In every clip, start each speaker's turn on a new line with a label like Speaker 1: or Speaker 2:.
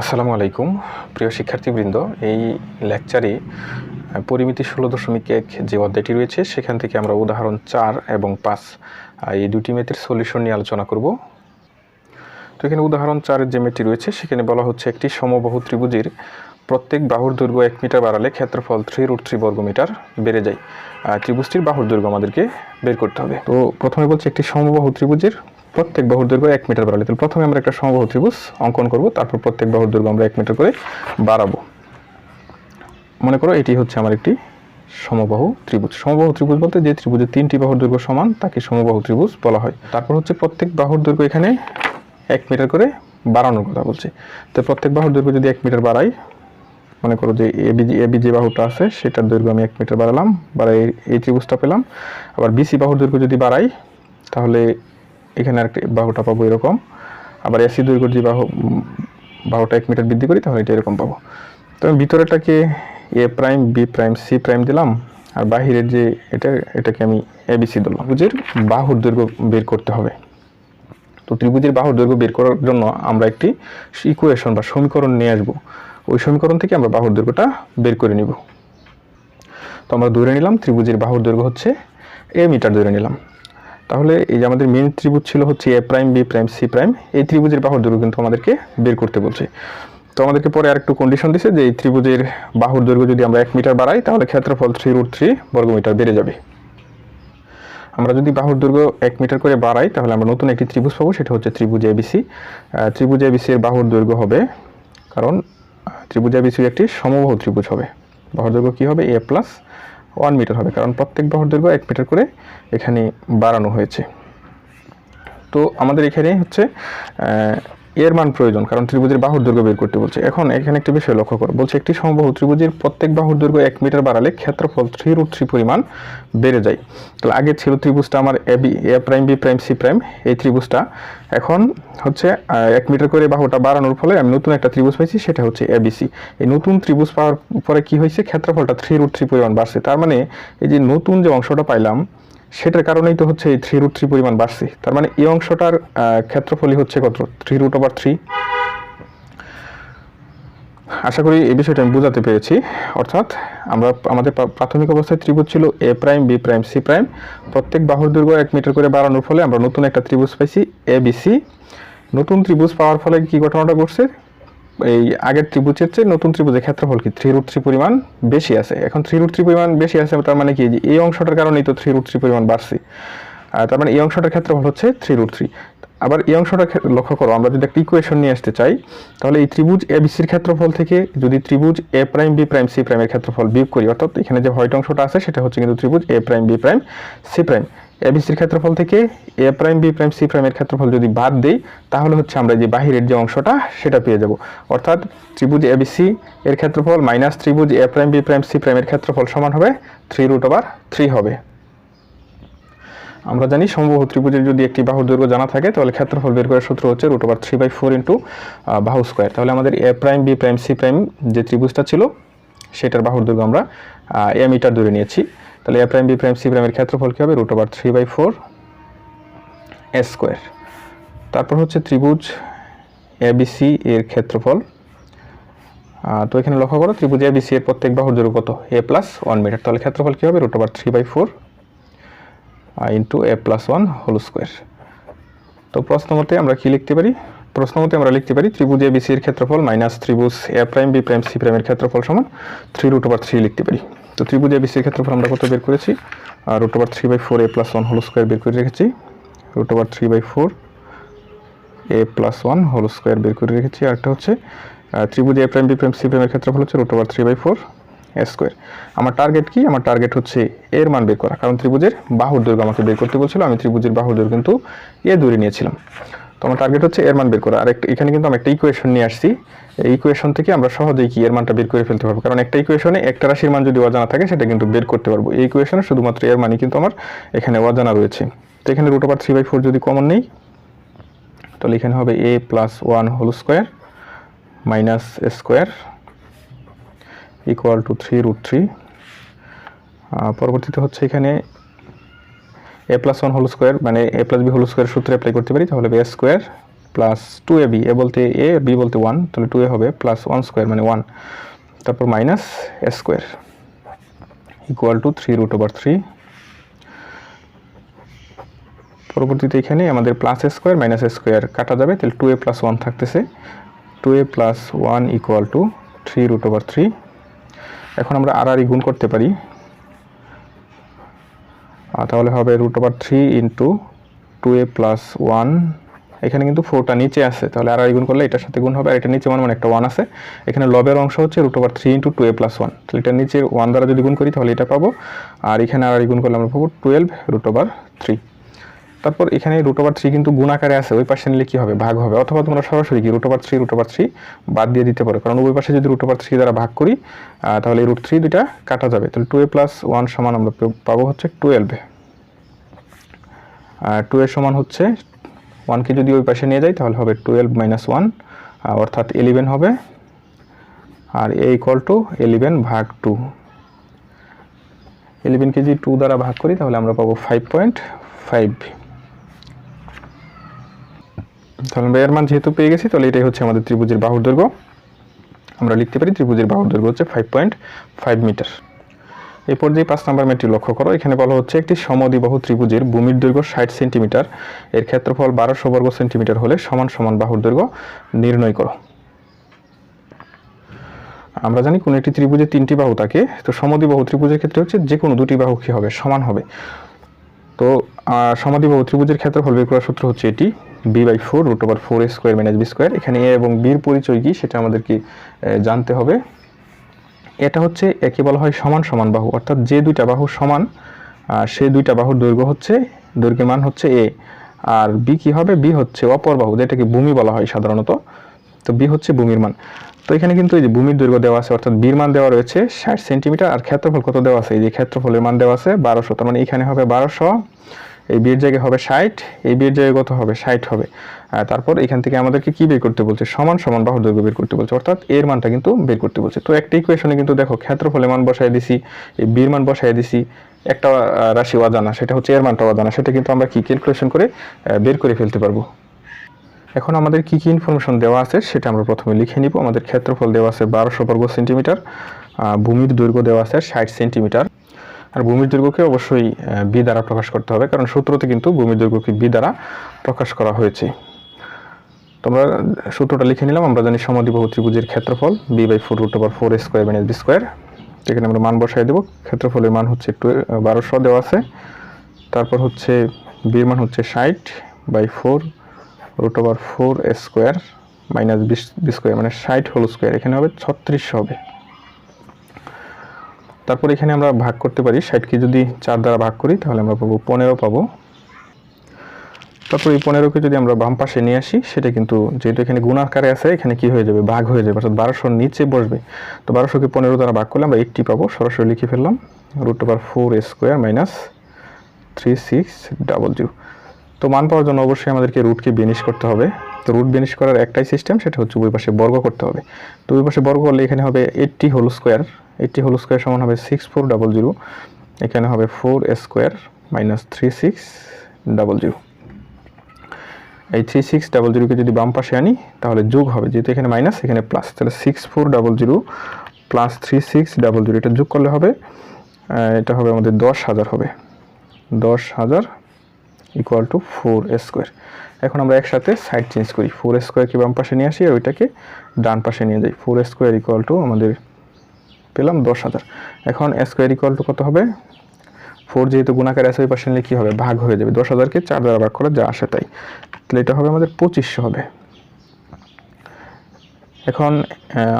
Speaker 1: আসসালামু আলাইকুম। প্রিয় শিক্ষার্থীবৃন্দ, এই লেকচারে পরিমিতি ষোলো দশমিক এক যে অধ্যায়টি রয়েছে, সেখান থেকে আমরা উদাহরণ চার এবং পাঁচ এই দুটি মেথের সলিউশন নিয়ে আলোচনা করব। তো এখানে উদাহরণ চারের যে মেথটি রয়েছে, সেখানে বলা হচ্ছে একটি সমবাহু ত্রিভুজের প্রত্যেক বাহুর দৈর্ঘ্য এক মিটার বাড়ালে ক্ষেত্রফল থ্রি রুট থ্রি বর্গ মিটার বেড়ে যায়। ত্রিভুজটির বাহুর দৈর্ঘ্য আমাদেরকে বের করতে হবে। তো প্রথমে বলছে একটি সমবাহু ত্রিভুজের প্রত্যেক বাহুর দৈর্ঘ্য এক মিটার বাড়ালে। তাহলে প্রথমে আমরা একটা সমবাহু ত্রিভুজ অঙ্কন করব, তারপর প্রত্যেক বাহুর দৈর্ঘ্য আমরা এক মিটার করে বাড়াবো। মনে করো এটি হচ্ছে আমার একটি সমবাহু ত্রিভুজ। সমবাহু ত্রিভুজ বলতে যে ত্রিভুজের তিনটি বাহুর দৈর্ঘ্য সমান, তাকে সমবাহু ত্রিভুজ বলা হয়। তারপর হচ্ছে প্রত্যেক বাহুর দৈর্ঘ্য এখানে এক মিটার করে বাড়ানোর কথা বলছে। তো প্রত্যেক বাহুর দৈর্ঘ্য যদি এক মিটার বাড়াই, মনে করো যে এবি এবি যে বাহুটা আছে, সেটার দৈর্ঘ্য আমি এক মিটার বাড়ালাম, বাড়াই এই ত্রিভুজটা পেলাম। আবার বিসি বাহুর দৈর্ঘ্য যদি বাড়াই, তাহলে এখানে আরেকটা বাহুটা পাবো এরকম। আবার এসি দৈর্ঘ্য যে বাহু বাহুটা এক মিটার বৃদ্ধি করি, তাহলে এটা এরকম পাবো। তো আমি ভিতরেটাকে A prime B prime C prime দিলাম, আর বাহিরের যে এটা, এটাকে আমি এ এবিসি দিলাম ত্রিভুজের বাহুর দৈর্ঘ্য বের করতে হবে। তো ত্রিভুজের বাহুর দৈর্ঘ্য বের করার জন্য আমরা একটি ইকুয়েশন বা সমীকরণ নিয়ে আসব। ওই সমীকরণ থেকে আমরা বাহুর দৈর্ঘ্যটা বের করে নিব। তো আমরা ধরে নিলাম ত্রিভুজের বাহুর দৈর্ঘ্য হচ্ছে এ মিটার ধরে নিলাম। তাহলে এই যে আমাদের মেন ত্রিভুজ ছিল হচ্ছে A prime B prime C prime এই ত্রিভুজের বাহুর দৈর্ঘ্য কিন্তু আমাদেরকে বের করতে বলছে। তো আমাদেরকে পরে আরেকটু কন্ডিশন দিছে যে এই ত্রিভুজের বাহুর দৈর্ঘ্য যদি আমরা এক মিটার বাড়াই, তাহলে ক্ষেত্রফল থ্রি রুট থ্রি বর্গমিটার বেড়ে যাবে। আমরা যদি বাহুর দৈর্ঘ্য এক মিটার করে বাড়াই, তাহলে আমরা নতুন একটি ত্রিভুজ পাবো, সেটা হচ্ছে ত্রিভুজ এবিসি ত্রিভুজ এবিসি এর বাহুর দৈর্ঘ্য হবে, কারণ ত্রিভুজ এবিসি একটি সমবাহু ত্রিভুজ হবে। বাহুর দৈর্ঘ্য কী হবে? এ প্লাস ওয়ান মিটার হবে, কারণ প্রত্যেক বাহুর দৈর্ঘ্য এক মিটার করে এখানে বাড়ানো হয়েছে। তো আমাদের এখানে হচ্ছে এর মান প্রয়োজন, কারণ ত্রিভুজের বাহুর দৈর্ঘ্য বের করতে বলছে। এখন এখানে একটি বিষয় লক্ষ্য করো। বলছে, একটি সমবাহু ত্রিভুজের প্রত্যেক বাহুর দৈর্ঘ্য এক মিটার বাড়ালে ক্ষেত্রফল থ্রি রুট থ্রি পরিমাণ বেড়ে যায়। তাহলে আগে ছিল ত্রিভুজটা আমার A B A prime B prime C prime এই ত্রিভুজটা এখন হচ্ছে এক মিটার করে বাহুটা বাড়ানোর ফলে আমি নতুন একটা ত্রিভুজ পাইছি, সেটা হচ্ছে এবিসি এই নতুন ত্রিভুজ পাওয়ার পরে কি হয়েছে? ক্ষেত্রফলটা থ্রি রুট থ্রি পরিমাণ বাড়ছে। তার মানে এই যে নতুন যে অংশটা পাইলাম সেটার কারণেই তো হচ্ছে এই থ্রি রুট থ্রি পরিমাণ বাড়ছে। তার মানে এই অংশটার ক্ষেত্রফলই হচ্ছে কত? থ্রি রুট ওভার থ্রি আশা করি এই বিষয়টা আমি বোঝাতে পেরেছি। অর্থাৎ আমরা আমাদের প্রাথমিক অবস্থায় ত্রিভুজ ছিল A prime B prime C prime প্রত্যেক বাহুর দৈর্ঘ্য এক মিটার করে বাড়ানোর ফলে আমরা নতুন একটা ত্রিভুজ পাইছি এ বি সি নতুন ত্রিভুজ পাওয়ার ফলে কি ঘটনাটা ঘটছে? এই আগের ত্রিভুজের চেয়ে নতুন ত্রিভুজের ক্ষেত্রফল কি? থ্রি রুট থ্রি পরিমাণ বেশি আছে। এখন থ্রি রুট থ্রি পরিমাণ বেশি আছে, তার মানে কি? এই অংশটার কারণেই তো থ্রি রুট থ্রি পরিমাণ বাড়ছে। আর তার মানে এই অংশটার ক্ষেত্রফল হচ্ছে থ্রি রুট থ্রি। আবার এই অংশটা লক্ষ্য করো, আমরা যদি একটা ইকুয়েশন নিয়ে আসতে চাই, তাহলে এই ত্রিভুজ এ বিসির ক্ষেত্রফল থেকে যদি ত্রিভুজ A prime B prime C প্রাইমের ক্ষেত্রফল বিয়োগ করি, অর্থাৎ এখানে যে হোয়াইট অংশটা আছে, সেটা হচ্ছে কিন্তু ত্রিভুজ A prime B prime C prime A বিসির ক্ষেত্রফল থেকে A prime B prime C প্রাইমের ক্ষেত্রফল যদি বাদ দেই, তাহলে হচ্ছে আমরা যে বাহিরের যে অংশটা, সেটা পেয়ে যাব। অর্থাৎ ত্রিভুজ এ বিসি এর ক্ষেত্রফল মাইনাস ত্রিভুজ A prime B prime C প্রাইমের ক্ষেত্রফল সমান হবে থ্রি রুট ওভার থ্রি হবে। আমরা জানি সমবাহু ত্রিভুজের যদি একটি বাহুর দৈর্ঘ্য জানা থাকে, তাহলে ক্ষেত্রফল বের করার সূত্র হচ্ছে root over three by four into বাহু স্কোয়ার তাহলে আমাদের A prime B prime C prime যে ত্রিভুজটা ছিল, সেটার বাহুর দৈর্ঘ্য আমরা এ মিটার দূরে নিয়েছি। তাহলে A prime B prime C প্রাইমের ক্ষেত্রফল কী হবে? Root over three by four square তারপর হচ্ছে ত্রিভুজ এ বি সি এর ক্ষেত্রফল। তো এখানে লক্ষ্য করো, ত্রিভুজ বি সি এর প্রত্যেক বাহুর দৈর্ঘ্য কত? এ প্লাস ওয়ান মিটার তাহলে ক্ষেত্রফল কী হবে? Root over three by four into A plus one whole square তো প্রশ্ন মতে আমরা কি লিখতে পারি? প্রশ্ন মতে আমরা লিখতে পারি ত্রিভুজ এ বিসি এর ক্ষেত্রফল মাইনাস ত্রিভুজ A prime B prime C প্রাইমের ক্ষেত্রফল সমান থ্রি রুট ওভার থ্রি লিখতে পারি। তো ত্রিভুজ এ বিসি এর ক্ষেত্রফল আমরা কত বের করেছি? আর root over three by four A plus one whole square বের করে রেখেছি। Root over three by four A plus one whole square বের করে রেখেছি। আর একটা হচ্ছে ত্রিভুজ A prime B prime C প্রাইমের ক্ষেত্রফল হচ্ছে root over three by four square আমার টার্গেট কি? আমার টার্গেট হচ্ছে এর মান বের করা। কারণ ত্রিভুজের বাহুর দৈর্ঘ্য আমাকে বের করতে বলছিল। আমি ত্রিভুজের বাহুর দৈর্ঘ্য কিন্তু এ দূরে নিয়েছিলাম। তো আমার টার্গেট হচ্ছে এর মান বের করা। আর এখানে কিন্তু আমি একটা ইকুয়েশন নিয়ে আসছি। এই ইকুয়েশন থেকে আমরা সহজেই কি এর মানটা বের করে ফেলতে পারব? কারণ একটা ইকুয়েশনে একটা রাশির মান যদি অজানা থাকে, সেটা কিন্তু বের করতে পারব। এই ইকুয়েশনে শুধুমাত্র এর মানই কিন্তু আমার এখানে অজানা রয়েছে। তো এখানে root over three by four যদি কমন নেই, তাহলে এখানে হবে A plus one whole square minus square equal to three root three পরবর্তীতে হচ্ছে এখানে A plus one whole square মানে A plus B whole square সূত্রে অ্যাপ্লাই করতে পারি, তাহলে B square plus two A B A বলতে এ বি বলতে ওয়ান তাহলে টু এ হবে প্লাস ওয়ান স্কোয়ার মানে ওয়ান তারপর minus A square equal to three root over three পরবর্তীতে এখানে আমাদের plus A square minus A square কাটা যাবে, তাহলে টু এ প্লাস ওয়ান থাকতেছে। Two A plus one equal to three root over three এখন আমরা আর আর গুণ করতে পারি। তাহলে হবে root over three into two A plus one এখানে কিন্তু ফোরটা নিচে আছে, তাহলে আর গুণ করলে এটার সাথে গুণ হবে, আর এটা নিচে মানে মানে একটা ওয়ান আছে। এখানে লবের অংশ হচ্ছে root over three into two A plus one তাহলে এটা নিচে ওয়ান দ্বারা যদি গুণ করি তাহলে এটা পাবো, আর এখানে আর গুণ করলে আমরা পাবো টুয়েলভ রুট ওভার থ্রি তারপর এখানে রুট ওভার থ্রি কিন্তু গুণ আকারে আছে, ওই পাশে নিলে কী হবে? ভাগ হবে। অথবা তোমরা সরাসরি কি root over three root over three বাদ দিয়ে দিতে পারো। কারণ ওই পাশে যদি রুট ওভার থ্রি দ্বারা ভাগ করি তাহলে রুট থ্রি দুইটা কাটা যাবে। তাহলে টু এ প্লাস ওয়ান সমান আমরা পাবো হচ্ছে টুয়েলভ টু এর সমান হচ্ছে ওয়ানকে যদি ওই পাশে নিয়ে যাই, তাহলে হবে টুয়েলভ মাইনাস ওয়ান অর্থাৎ এলিভেন হবে। আর এ ইকুয়াল টু এলিভেন ভাগ টু এলিভেনকে কেজি টু দ্বারা ভাগ করি, তাহলে আমরা পাবো ফাইভ পয়েন্ট ফাইভ তাহলে আমরা এর মান যেহেতু পেয়ে গেছি তাহলে এটাই হচ্ছে আমাদের ত্রিভুজের বাহুর দৈর্ঘ্য। আমরা লিখতে পারি ত্রিভুজের বাহুর দৈর্ঘ্য হচ্ছে ফাইভ পয়েন্ট ফাইভ মিটার এই পর্যায়ে পাঁচ নম্বর ম্যাটটি লক্ষ্য করো এখানে বলা হচ্ছে একটি সমদ্বিবাহু ত্রিভুজের ভূমির দৈর্ঘ্য ষাট সেন্টিমিটার। এর ক্ষেত্রফল বারোশো বর্গ সেন্টিমিটার হলে সমান সমান বাহুর দৈর্ঘ্য নির্ণয় করো। আমরা জানি কোনো একটি ত্রিভুজে তিনটি বাহু থাকে তো সমদ্বিবাহু ত্রিভুজের ক্ষেত্রে হচ্ছে যে কোনো দুটি বাহু কি হবে? সমান হবে। তো আহ, সমাধিবাহু ত্রিভুজের ক্ষেত্রফল বের করার সূত্র হচ্ছে এটি B by four root over four square minus B square. এখানে এ এবং বির পরিচয় কি সেটা আমাদেরকে জানতে হবে। এটা হচ্ছে একে বলা হয় সমান সমান বাহু অর্থাৎ যে দুইটা বাহু সমান আহ, সেই দুইটা বাহুর দৈর্ঘ্য হচ্ছে দৈর্ঘ্যের মান হচ্ছে এ। আর বি কি হবে? বি হচ্ছে অপর বাহু যেটাকে ভূমি বলা হয় সাধারণত। তো বি হচ্ছে ভূমির মান। তো এখানে কিন্তু এই যে ভূমির দৈর্ঘ্য দেওয়া আছে অর্থাৎ বির মান দেওয়া রয়েছে ষাট সেন্টিমিটার আর ক্ষেত্রফল কত দেওয়া আছে? এই যে ক্ষেত্রফলের মান দেওয়া আছে বারোশো তার মানে এখানে হবে বারোশো। এই বিয়ের জায়গায় হবে ষাট, এই বিয়ের জায়গায় কত হবে? ষাট হবে। তারপর এখান থেকে আমাদেরকে কি বের করতে বলছে? সমান সমান বাহুর দৈর্ঘ্য বের করতে বলছে। অর্থাৎ এর মানটা কিন্তু বের করতে বলছে। তো একটা ইকুয়েশনে কিন্তু দেখো, ক্ষেত্রফলের মান বসাই দিছি, এই বির মান বসাই দিছি, একটা রাশি অজানা, সেটা হচ্ছে এর মানটা অজানা, সেটা কিন্তু আমরা কি ক্যালকুলেশন করে বের করে ফেলতে পারব। এখন আমাদের কি কি ইনফরমেশন দেওয়া আছে, সেটা আমরা প্রথমে লিখে নিব। আমাদের ক্ষেত্রফল দেওয়া আছে বারোশো বর্গ সেন্টিমিটার ভূমির দৈর্ঘ্য দেওয়া আছে ষাট সেন্টিমিটার আর ভূমির দৈর্ঘ্যকে অবশ্যই বি দ্বারা প্রকাশ করতে হবে, কারণ সূত্রতে কিন্তু ভূমির দৈর্ঘ্যকে বি দ্বারা প্রকাশ করা হয়েছে। তোমরা সূত্রটা লিখে নিলাম, আমরা জানি সমাধিবাহু ত্রিভুজের ক্ষেত্রফল B by four root over four square minus B square এখানে আমরা মান বসাই দেবো, ক্ষেত্রফলের মান হচ্ছে বারোশো দেওয়া আছে। তারপর হচ্ছে বির মান হচ্ছে ষাট by four root over four square minus বিশ বি স্কোয়ার মানে ষাট হোল স্কোয়ার এখানে হবে ছত্রিশশো হবে। তারপর এখানে আমরা ভাগ করতে পারি ষাটকে যদি চার দ্বারা ভাগ করি, তাহলে আমরা পাবো পনেরো পাবো। তারপর এই পনেরোকে যদি আমরা বাম পাশে নিয়ে আসি, সেটা কিন্তু যেহেতু এখানে গুণাকারে আছে, এখানে কি হয়ে যাবে? ভাগ হয়ে যাবে, অর্থাৎ বারোশোর নিচে বসবে। তো বারোশোকে পনেরো দ্বারা ভাগ করলে আমরা এইটটি পাবো। সরাসরি লিখে ফেললাম root over four square minus three six double zero তো মান পাওয়ার জন্য অবশ্যই আমাদেরকে রুটকে বেনিশ করতে হবে। তো রুট বেনিশ করার একটাই সিস্টেম সেটা হচ্ছে ওই পাশে বর্গ করতে হবে। তো ওই পাশে বর্গ করলে এখানে হবে eighty whole square eighty whole square সমান হবে সিক্স ফোর ডাবল জিরো এখানে হবে four square minus three six double zero এই থ্রি সিক্স ডাবল জিরোকে যদি বাম পাশে আনি, তাহলে যোগ হবে, যেহেতু এখানে মাইনাস এখানে প্লাস তাহলে six four double zero plus three six double zero এটা যোগ করলে হবে এটা হবে আমাদের দশ হাজার হবে। দশ হাজার ইকুয়াল টু ফোর স্কোয়ার এখন আমরা একসাথে সাইড চেঞ্জ করি ফোর স্কোয়ারকে বাম পাশে নিয়ে আসি আর ওইটাকে ডান পাশে নিয়ে যাই। ফোর স্কোয়ার ইকুয়াল টু আমাদের পেলাম দশ হাজার। এখন স্কোয়ার ইকুয়াল টু কত হবে? ফোর যেহেতু গুণাকার আছে ওই পাশে নিলে কী হবে? ভাগ হয়ে যাবে। দশ হাজারকে চার দ্বারা ভাগ করা যা আসে তাই। তাহলে এটা হবে আমাদের পঁচিশশো হবে। এখন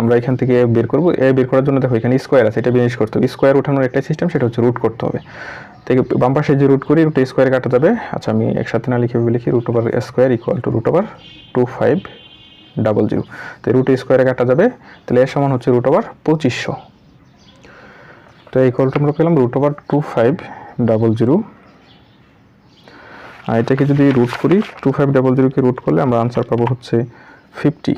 Speaker 1: আমরা এখান থেকে বের করব। এ বের করার জন্য দেখো এখানে স্কোয়ার আছে। এটা বেনিশ করতে হবে। স্কোয়ার উঠানোর একটা সিস্টেম সেটা হচ্ছে রুট করতে হবে। থেকে বাম পাশে যে রুট করি রুটে স্কোয়ারে কাটা যাবে। আচ্ছা আমি একসাথে না লিখে লিখি। Root over square equal to root over two five double zero তো রুট স্কোয়ারে কাটা যাবে। তাহলে এর সমান হচ্ছে রুট ওভার পঁচিশশো। তো ইকুয়াল টু আমরা পেলাম root over two five double zero আর এটাকে যদি রুট করি টু ফাইভ ডাবল জিরোকে রুট করলে আমরা আনসার পাবো হচ্ছে ফিফটি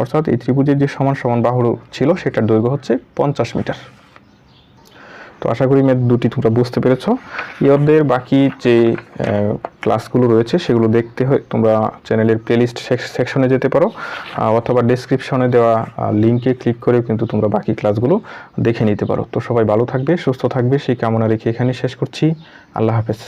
Speaker 1: অর্থাৎ এই ত্রিভুজের যে সমান সমান বাহুর ছিল, সেটার দৈর্ঘ্য হচ্ছে পঞ্চাশ মিটার। তো আশা করি ম্যাথ দুটি তোমরা বুঝতে পেরেছ। ইয়ারদের বাকি যে ক্লাসগুলো রয়েছে, সেগুলো দেখতে হয় তোমরা চ্যানেলের প্লেলিস্ট সেকশনে যেতে পারো অথবা ডেসক্রিপশনে দেওয়া লিঙ্কে ক্লিক করে কিন্তু তোমরা বাকি ক্লাসগুলো দেখে নিতে পারো। তো সবাই ভালো থাকবে, সুস্থ থাকবে, সেই কামনা রেখে এখানে শেষ করছি। আল্লাহ হাফেজ।